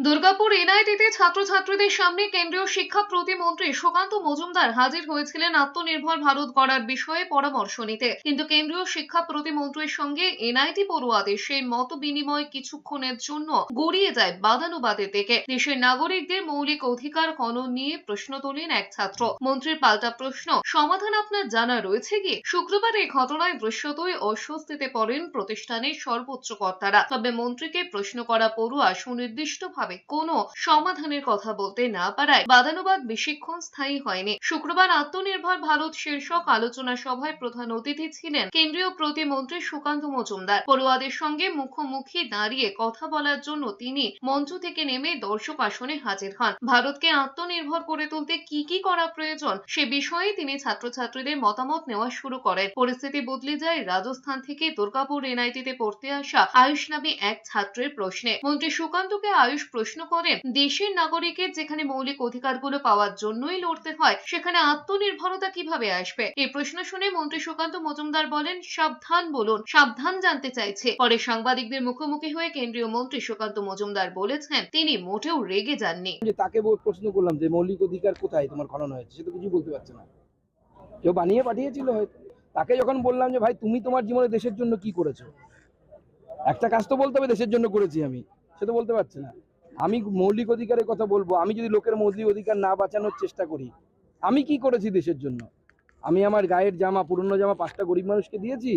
দুর্গাপুর এনআইটিতে ছাত্রছাত্রীদের সামনে কেন্দ্রীয় শিক্ষা প্রতিমন্ত্রী সুকান্ত মজুমদার হাজির হয়েছিলেন আত্মনির্ভর ভারত গড়ার বিষয়ে পরামর্শ নিতে। কিন্তু কেন্দ্রীয় শিক্ষা প্রতিমন্ত্রীর সঙ্গে এনআইটি পড়ুয়াদের সেই মত বিনিময় কিছুক্ষণের জন্য গড়িয়ে যায় বাদানুবাদের দিকে। দেশের নাগরিকদের মৌলিক অধিকার হনন নিয়ে প্রশ্ন তোলেন এক ছাত্র। মন্ত্রীর পাল্টা প্রশ্ন, সমাধান আপনার জানা রয়েছে কি? শুক্রবার এই ঘটনায় দৃশ্যতই অস্বস্তিতে পড়েন প্রতিষ্ঠানের সর্বোচ্চ কর্তারা। তবে মন্ত্রীকে প্রশ্ন করা পড়ুয়া সুনির্দিষ্টভাবে কোনো সমাধানের কথা বলতে না পারায় বাদানুবাদ বেশিক্ষণ স্থায়ী হয়নি। শুক্রবার আত্মনির্ভর ভারত শীর্ষক আলোচনা সভায় প্রধান অতিথি ছিলেন কেন্দ্রীয় প্রতিমন্ত্রী সুকান্ত মজুমদার। পড়ুয়াদের সঙ্গে মুখোমুখি দাঁড়িয়ে কথা বলার জন্য তিনি মঞ্চ থেকে নেমে দর্শক আসনে হাজির হন। ভারতকে আত্মনির্ভর করে তুলতে কি কি করা প্রয়োজন সে বিষয়ে তিনি ছাত্রছাত্রীদের মতামত নেওয়া শুরু করেন। পরিস্থিতি বদলে যায় রাজস্থান থেকে দুর্গাপুর এনআইটিতে পড়তে আসা আয়ুষ নামে এক ছাত্রের প্রশ্নে। মন্ত্রী সুকান্তকে আয়ুষ প্রশ্ন করেন, দেশের নাগরিকের যেখানে মৌলিক অধিকারগুলো পাওয়ার জন্যই লড়তে হয়, সেখানে আত্মনির্ভরতা কীভাবে আসবে? এই প্রশ্ন শুনে মন্ত্রী সুকান্ত মজুমদার বলেন, সাবধান বলুন, সাবধান জানতে চাইছে। পরে সাংবাদিকদের মুখোমুখি হয়ে কেন্দ্রীয় মন্ত্রী সুকান্ত মজুমদার বলেছেন, তিনি মোটেও রেগে যাননি। তাকে প্রশ্ন করলাম যে, মৌলিক অধিকার কোথায় তোমার খনন হয়েছে, সে তো কিছু বলতে পারছে না। কেউ বানিয়ে পাঠিয়েছিল হয়তো। তাকে যখন বললাম যে, ভাই, তুমি তোমার জীবনে দেশের জন্য কি করেছ? একটা কাজ তো বলতে হবে, দেশের জন্য করেছি আমি, সে তো বলতে পারছে না। আমি মৌলিক অধিকারের কথা বলব। আমি যদি লোকের মৌলিক অধিকার না বাঁচানোর চেষ্টা করি, আমি কি করেছি দেশের জন্য? আমি আমার গায়ের জামা, পুরনো জামা পাঁচটা গরিব মানুষকে দিয়েছি।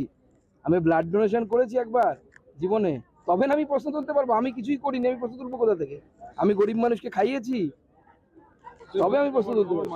আমি ব্লাড ডোনেশন করেছি একবার জীবনে। তবে আমি প্রশ্ন তুলতে পারব, আমি কিছুই করিনি, আমি প্রশ্ন তুলবো কোথা থেকে? আমি গরিব মানুষকে খাইয়েছি। তবে আমি প্রশ্ন তুলতে পারব।